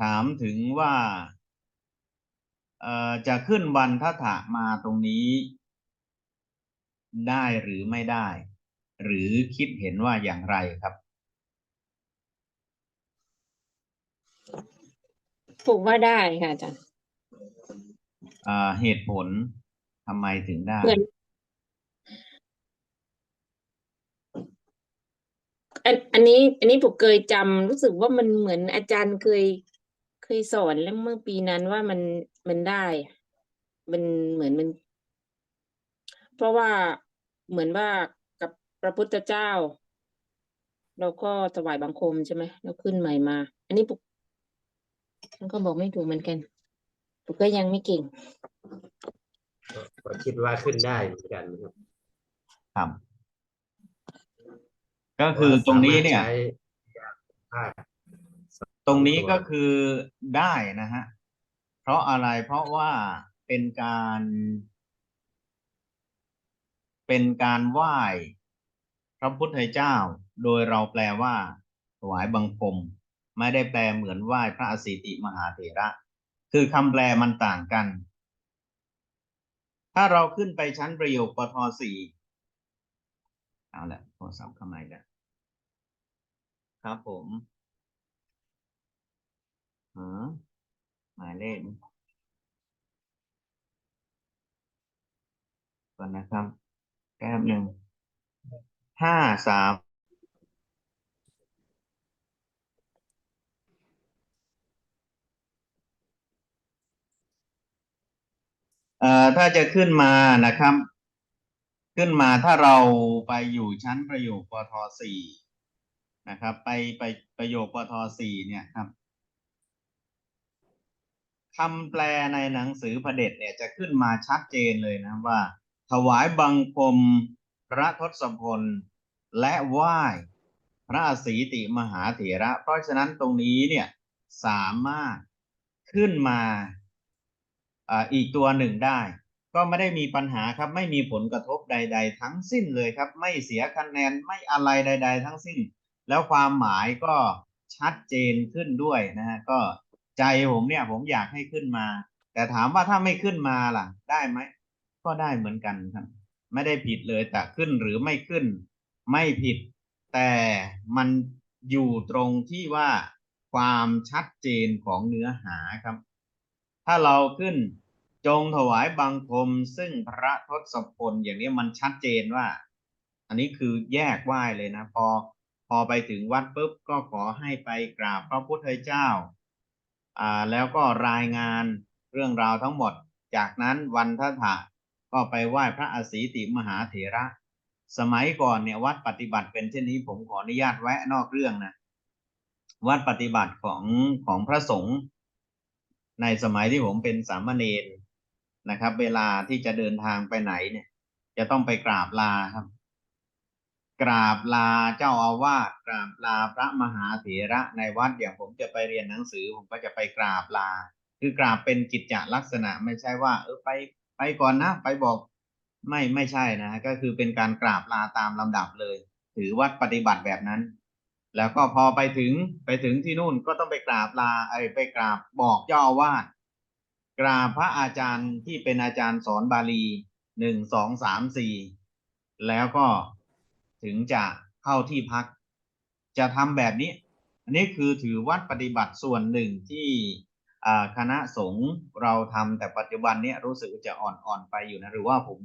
ถามถึงว่าเอ่อจะขึ้นวันทัฏฐะมาตรงนี้ ได้หรือไม่ได้ หรือคิดเห็นว่าอย่างไรครับผมว่าได้ค่ะอาจารย์อ่าเหตุผลทำไมถึงได้เหมือนอันอันนี้ อันนี้ผมเคยจำรู้สึกว่ามันเหมือนอาจารย์เคย เคยสอนแล้วเมื่อปีนั้นว่ามันมันได้อะมันเหมือนมัน เพราะว่าเหมือนว่ากับพระพุทธเจ้า เราก็ถวายบังคมใช่ไหมแล้วขึ้นใหม่มา อันนี้ผมฉันก็บอกไม่ถูกเหมือนกันผมก็ยังไม่เก่งก็คิดว่าขึ้นได้เหมือนกันครับครับก็คือตรงนี้เนี่ยสามารถใช้ภาค ตรงนี้ก็คือได้นะฮะ เพราะอะไรเพราะว่าเป็นการ เป็นการไหว้พระพุทธเจ้า โดยเราแปลว่าถวายบังคม ไม่ได้แปลเหมือนไหว้พระอสิติมหาเถระ คือคำแปลมันต่างกัน ถ้าเราขึ้นไปชั้นประโยคปทสี่เอาละโทรศัพท์เข้ามาอีกแล้วครับผม อ๋อหมายเลขก่อนนะครับแป๊บหนึ่งห้าสามเอ่อถ้าจะขึ้นมานะครับ ขึ้นมาถ้าเราไปอยู่ชั้นประโยคปทสี่นะครับ ไปไปประโยคปทสี่เนี่ยครับ คำแปลในหนังสือพระเด็จเนี่ยจะขึ้นมาชัดเจนเลยนะว่า ถวายบังคมพระทศพล และไหว้พระอสีติมหาเถระ เพราะฉะนั้นตรงนี้เนี่ยสามารถขึ้นมาอีกตัวหนึ่งได้ ก็ไม่ได้มีปัญหาครับ ไม่มีผลกระทบใด ๆ ทั้งสิ้นเลยครับ ไม่เสียคะแนนไม่อะไรใด ๆ ทั้งสิ้น แล้วความหมายก็ชัดเจนขึ้นด้วยนะฮะก็ ใจผมเนี่ย ผมอยากให้ขึ้นมา แต่ถามว่าถ้าไม่ขึ้นมาล่ะ ได้ไหมก็ได้เหมือนกันครับ ไม่ได้ผิดเลยแต่ขึ้นหรือไม่ขึ้น ไม่ผิด แต่มันอยู่ตรงที่ว่าความชัดเจนของเนื้อหาครับ ถ้าเราขึ้นจงถวายบังคมซึ่งพระทศพลอย่างนี้มันชัดเจนว่า อันนี้คือแยกไหว้เลยนะ พอพอไปถึงวัดปุ๊บก็ขอให้ไปกราบพระพุทธเจ้า อ่าแล้วก็รายงานเรื่องราวทั้งหมด จากนั้นวันทัฏฐะก็ไปไหว้พระอสีติมหาเถระ สมัยก่อนเนี่ยวัดปฏิบัติเป็นเช่นนี้ผมขออนุญาตแวะนอกเรื่องนะวัดปฏิบัติของของพระสงฆ์ในสมัยที่ผมเป็นสามเณรนะครับ เวลาที่จะเดินทางไปไหนเนี่ย จะต้องไปกราบลาครับ กราบลาเจ้าอาวาสกราบลาพระมหาเถระในวัดอย่างผมจะไปเรียนหนังสือ ผมก็จะไปกราบลา คือกราบเป็นกิจจลักษณะไม่ใช่ว่า เออไปไปก่อนนะ ไปบอกไม่ไม่ใช่นะก็คือเป็นการกราบลาตามลำดับเลย ถือวัดปฏิบัติแบบนั้น แล้วก็พอไปถึงไปถึงที่นู่นก็ต้องไปกราบลาไอ้ไปกราบบอกเจ้าอาวาสกราบพระอาจารย์ที่เป็นอาจารย์สอนบาลีหนึ่งสองสามสี่แล้วก็ ถึงจะเข้าที่พัก จะทำแบบนี้ อันนี้คือถือวัดปฏิบัติส่วนหนึ่งที่คณะสงฆ์เราทำแต่ปัจจุบันเนี้ยรู้สึกจะอ่อนๆไปอยู่นะ หรือว่าผม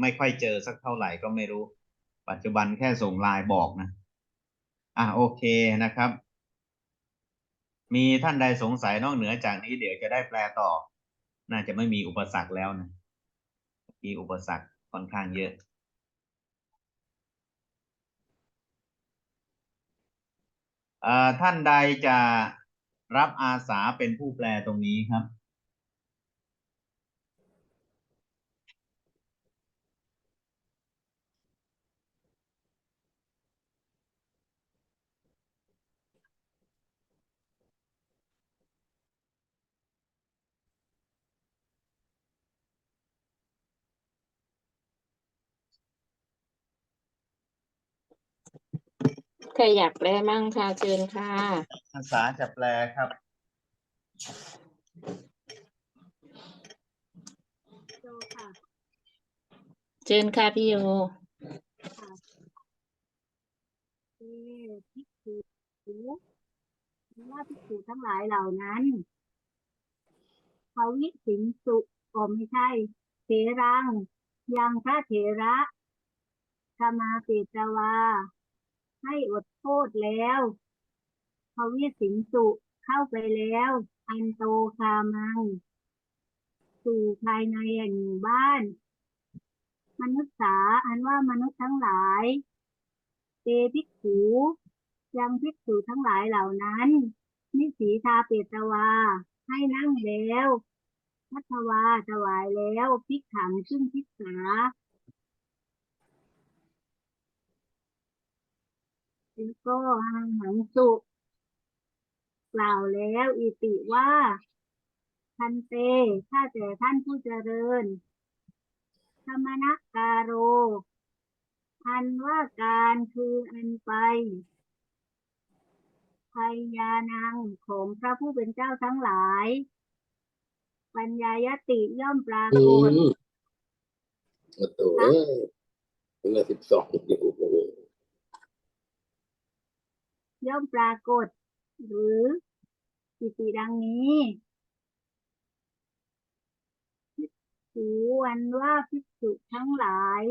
ไม่ค่อยเจอสักเท่าไหร่ก็ไม่รู้ ปัจจุบันแค่ส่งไลน์บอกนะ อะโอเคนะครับ มีท่านใดสงสัยนอกเหนือจากนี้เดี๋ยวจะได้แปลต่อ น่าจะไม่มีอุปสรรคแล้วนะมีอุปสรรคค่อนข้างเยอะ เอ่อ ท่านใดจะรับอาสาเป็นผู้แปลตรงนี้ครับ ครอยากแปลมั่งค่ะเชิญค่ะอาสาจะแปลครับโจค่ะเชิญค่ะพี่โยเอภิกษุว่าภิกษุทั้งหลายเหล่านั้นภวิสิงสุก็ไม่ใช่ เถรัง ยังพระเถระธรรมาเปตวา ให้อดโทษแล้วภวิสิงสุเข้าไปแล้ว อันโตคามัง สู่ภายในแห่งหมู่บ้าน มนุษย์สาอันว่ามนุษย์ทั้งหลายเตภิกขุยังภิกษุทั้งหลายเหล่านั้น นิสีทาเปตวา ให้นั่งแล้วพัทวาถวายแล้วพิกขังซึ่งพิกษา แล้วก็หังหังสุกล่าวแล้วอิติว่าทันเตข้าแต่ท่านผู้เจริญธรรมนการโรอันว่าการคืออันไปพยานังของพระผู้เป็นเจ้าทั้งหลาย ปัญญายติย่อมปราอืกฏมโอ้โหเอ้ยเป็นละสิบสองอยู่โอ้โห ย่อมปรากฏ หรืออิติดังนี้ถือวันว่าภิกษุทั้งหลาย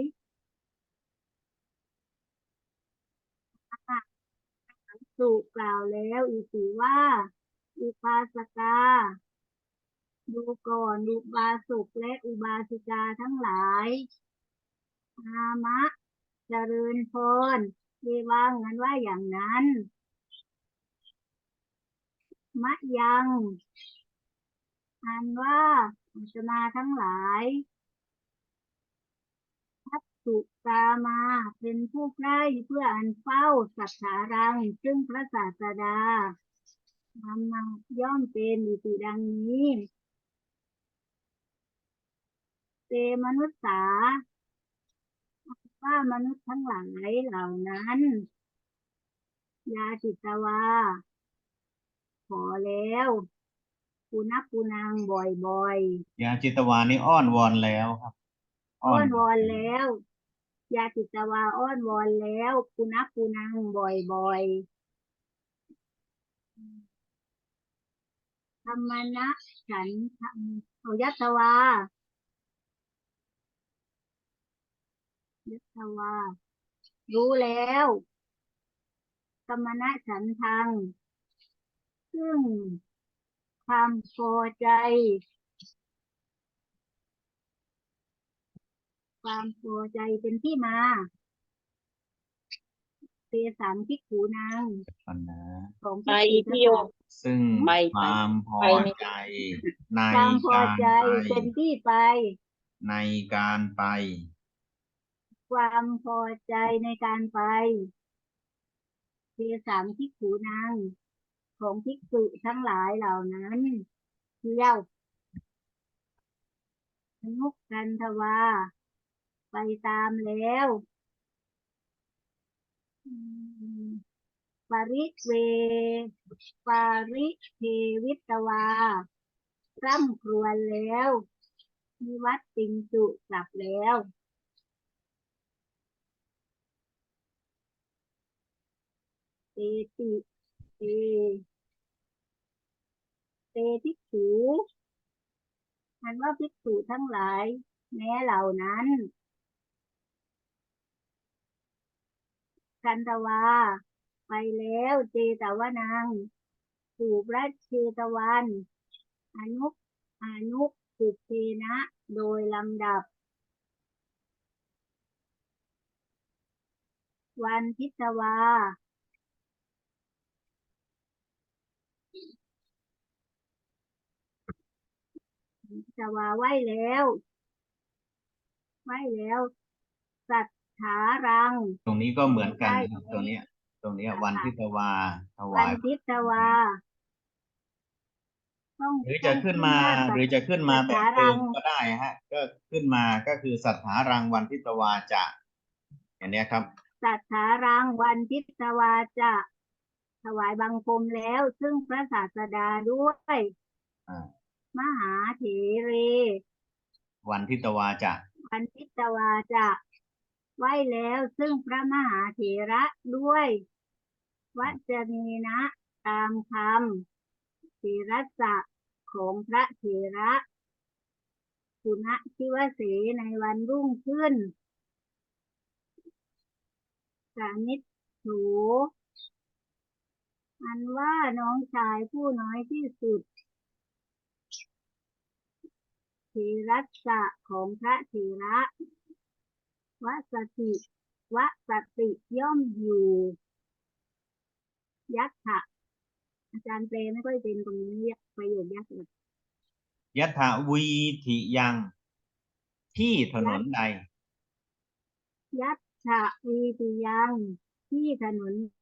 สุกล่าวแล้วอิติว่าอุปาสกา ดูก่อนอุบาสกและอุบาสิกาทั้งหลายอามะเจริญพรเรีว่างั้นว่าอย่างนั้น มะยังอันว่าอาตมาทั้งหลายทัพสุตามาเป็นผู้ใกล้เพื่ออันเฝ้าสัทธารัง ซึ่งพระศาสดาธรรมาย่อมเป็นอิติดังนี้ เตมนุษย์สาว่ามนุษย์ทั้งหลายเหล่านั้น ยาจิตวา ขอแล้วปุนักปุนังบ่อยยาจิตวานี่อ้อนวอนแล้วครับ ๆ อ้อนวอนแล้วยาจิตวาอ้อนวอนแล้วปุนักปุนังบ่อยๆธรรมนะฉันทำเอายัตวายัตวา รู้แล้วธรรมนะฉันทัง ซึ่งความพอใจ ความพอใจเป็นที่มาเตสามพิกขูนางปัญหาของไปภิกษุพี่โยทั้งหลายซึ่งไปคไปวามพอไปไม่ ใจในความพอการใจไปเป็นที่ไป ในการไป ความพอใจในการไปเทสามพิกขูนาง ของภิกษุทั้งหลายเหล่านั้นเที่ยวนุกกันทวา ไปตามแล้ว ปริเวปาริเทวิตวาร่ำครวญแล้วมีวัดติงสุกลับแล้วเตติ เตเตภิกษุอันว่าภิกษุทั้งหลาย แม้เหล่านั้นกันตวา ไปแล้วเจตวานังสู่พระเชตวันอนุอนุสุเทนะโดยลำดับ วันพิตวา จะว่าไหวแล้วไหวแล้ว สัทธารัง ตรงนี้ก็เหมือนกันใช่นะครับตรงเนี้ย ตรงเนี้ย วันทิตวาถวัวานย ทิตวาต้องหรือจะขึ้นมาต้องหรือจะขึ้นมาสัแบทบธาเดิรัมงก็ได้ฮะ ก็ขึ้นมาก็คือสัทธารังวันทิตวาจะอย่างเนี้ยครับ สัทธารังวันทิตวาจะถวายบังคมแล้ว ซึ่งพระศาสดาด้วย อ่า มหาเถเร วันทิตวาจะพันธิตวาจะไว้แล้วซึ่งพระมหาเถระด้วย วัจนีนะตามคำเถระสะของพระเถระสุณชิวเสในวันรุ่งขึ้นสานิทโถอันว่าน้องชายผู้น้อยที่สุด เทรัสสะของพระเถระวสติวสติย่อมอยู่ ยัตถะอาจารย์เปลไม่ค่อยเป็นตรงนี้ประโยคยักษ์เลยยถาวีธิยัง ที่ถนนใดยัตถะวีติยัง ที่ถนน